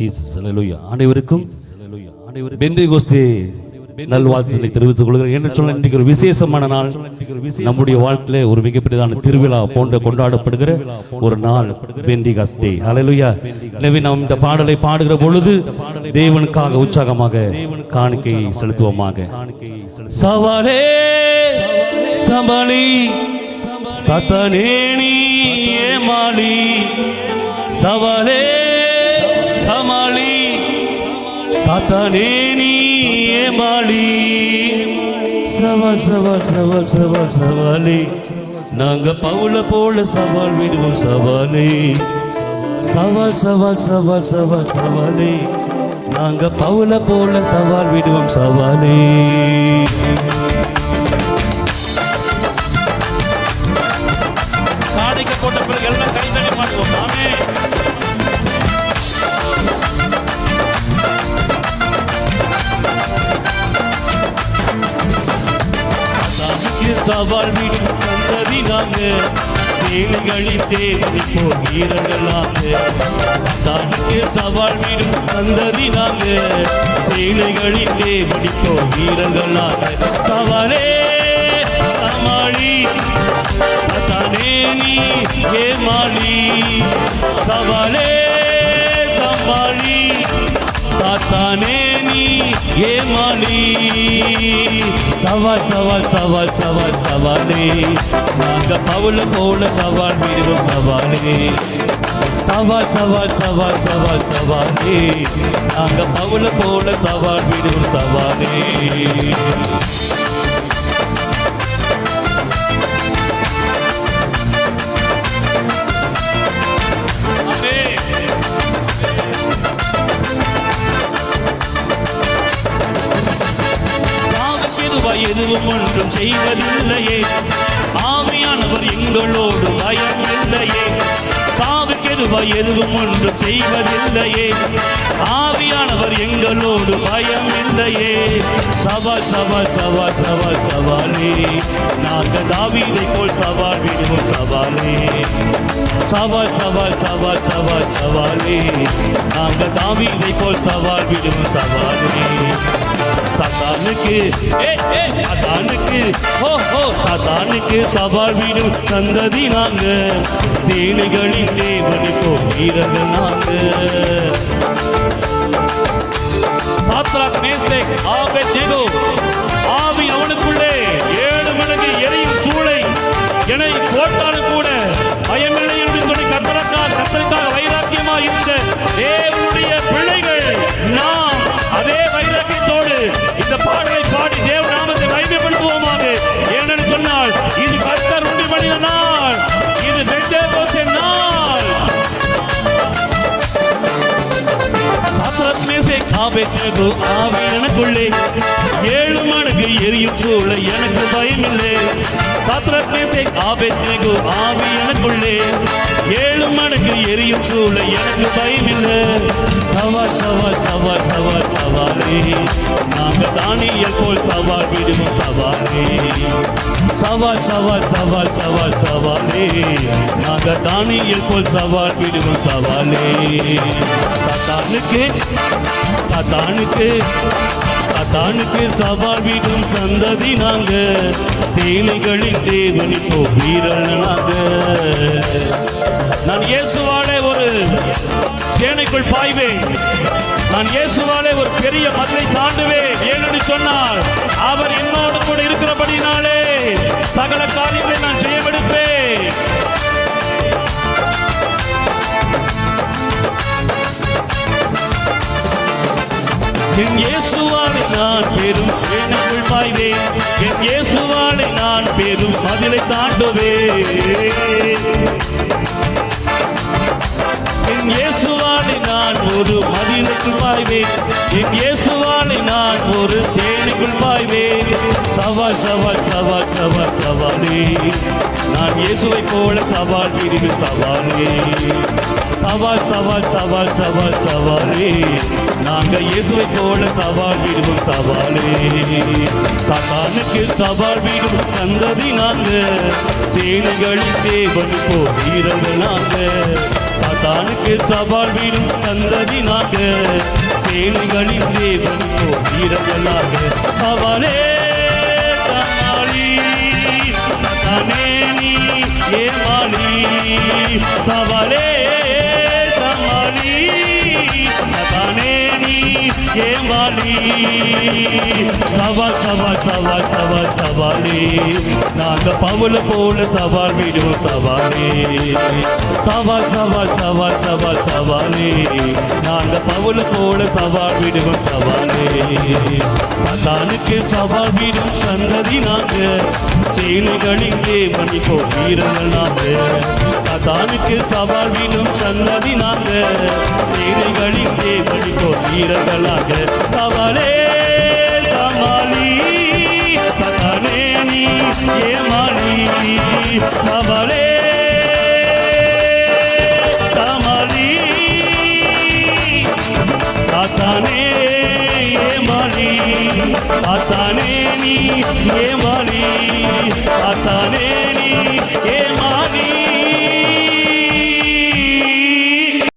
Jesus அல்லேலூயா அனைவருக்கும் பெந்தை கோஸ்தி நல்வாழ்த்துக்களை தெரிவித்துக் கொள்கிறேன். என்று சொல்ல இன்றைக்கு ஒரு விசேஷமான நாள். நம்முடைய வாழ்க்கையில ஒரு மிகப்பெரியதான திருவிழா போன்ற கொண்டாடப்படுகிற ஒரு நாள் பெந்தி காஸ்டே அல்லேலூயா எனவே நாம் இந்த பாடலை பாடுகிற பொழுது தேவனுக்காக உற்சாகமாக காணிக்கை செலுத்துவோமாக. சவாலே சபலி சத்தனே ஏமாளி. சவாலே சாத்தானே நீ ஏமாளி சவால் சவால் சவால் சவால் சவாலி. நாங்க பவுல போல சவால் விடுவோம் சவாலே. சவால் சவால் சவால் சவால் சவாலே. நாங்க பவுல போல சவால் விடுவோம் சவாலே. காணிக்க பிறகு சவால் விடும் சந்ததி நாங்க தேனிகளின் தேடி போகிறங்களாங்க தானுக்கு சவால் விடும் சந்ததி நாங்க தேனிகளின் தேடி போகிறங்களாங்க சவாலே சமாளி தானே நீ ஏமாளி சவாலே சமாளி சாத்தானே நீ ஏமாளி சவால் சவால் சவால் சவால் சவாலே நாங்க பவுல போல சவால் விடுவோம் சவாலே சவால் சவால் சவால் சவால் சவாலே நாங்க பவுல போல சவால் விடுவோம் சவாலே ஒன்றும் செய்வதில்லையே. ஆமையானவர் எங்களோடு பயம் இல்லையே. சாவுக்கெதுவாய் எதுவும் ஒன்றும் செய்வதில்லையே. ஆவியானவர் எங்களோடு பயம் இல்லையே. சவால் சவால் சவால் சவால் சவாலே. நாங்கள் தாவீதை போல் சவால் விடுவோம் சவாலே. சவால் சவால் சவால் சவால் சவாலே. நாங்கள் தாவீதை போல் சவால் விடுவோம் சவாலே. சதானுக்கு சதானுக்கு ஓ ஓ சதானுக்கு சவால் விடும் சந்ததி நாங்கள். சேனைகளின் தேவனே வீரர்கள் நாங்க சாத்ராக் மேசேக் ஆபேத்நேகோ ஆவி சாத்திரத்மேசே ஆவி எனக்குள்ளே ஏழு மடங்கு எரியும் சூழ எனக்கு பயமில்லை. சாத்திரத்மேசே காபேத்நேகோ ஆவி எனக்குள்ளே ஏழு மடங்கு எரியும் சூழ எனக்கு பயமில்லை. சவா சவா சவா சவா சவாரி நாங்கள் தானியல் போல் சவால் விடுவோம் சவாரி சவால் சவால் சவால் சவால் சவாரி நாங்கள் தானியல் போல் சவால் விடுவோம் சவாலே. சத்தானுக்கு சத்தானுக்கு சத்தானுக்கு சவால் விடும் சந்ததி நாங்க. சேனைகளின் தேவனி போ வீரன் நாங்க. நான் இயேசுவாலே ஒரு சேனைக்குள் பாய்வேன். நான் இயேசுவாலே ஒரு பெரிய மதிலை தாண்டுவேன் ஏனடி சொன்னால் அவர் என்னோடு கூட இருக்கிறபடினாலே சகல காரியங்களை நான் செய்யவிடுப்பேன் என் இயேசுவாலை நான் பெரும் எனக்குள் பாய்வேன். என் இயேசுவாலை நான் பெரும் மதிலை தாண்டுவேன். என் இயேசுவாலை மதிலுக்குள் பாய்வேன். என் இயேசுவாலை நான் ஒரு சேனைக்குள் பாய்வேன். சவால் சவால் சவால் சவால் சவாலே. நான் இயேசுவை போல சவால் பிரிவில் சவாலே. சவால் சவால் சவால் சவால் சவாலே. நாங்கள் இயேசுவை போல சவால் விடுவோம் சவாலே. தகானுக்கு சவால் விடும் சந்ததி நாங்கள். சேனைகளின் தேவன் போ வீரர்கள் நாங்கள் சாத்தானுக்கு சவால் வீடும் சந்ததினாக நாங்க தேனிகளின் தேவன் வீரர்களாக அவனே சமாளி தானே நீ ஏமாளி சமாளி ஏமாளி சவால் சவால் சவால் சவால் சவாலி. நாங்க பவுல போல சவால் விடுவோம் சவாலி. சவால் சவால் சவால் சவால் சவாலி. நாங்க பவுல போல சவால் விடுவோம் சவாலி. சதானுக்கு சவால் விடும் சந்ததி நாங்க. செயல்களின் தேவனி போ வீரர்கள் நாங்க. சதானுக்கு சவால் விடும் சன்னதி நாங்க செயல்களின் தேவனி போ வீரர்கள் சவாலே சமாளி சதானே நீ ஏமாளி சவாலே சமாளி ஆத்தானே ஏமாளி ஆத்தானே நீ ஏமாளி ஆத்தானே நீ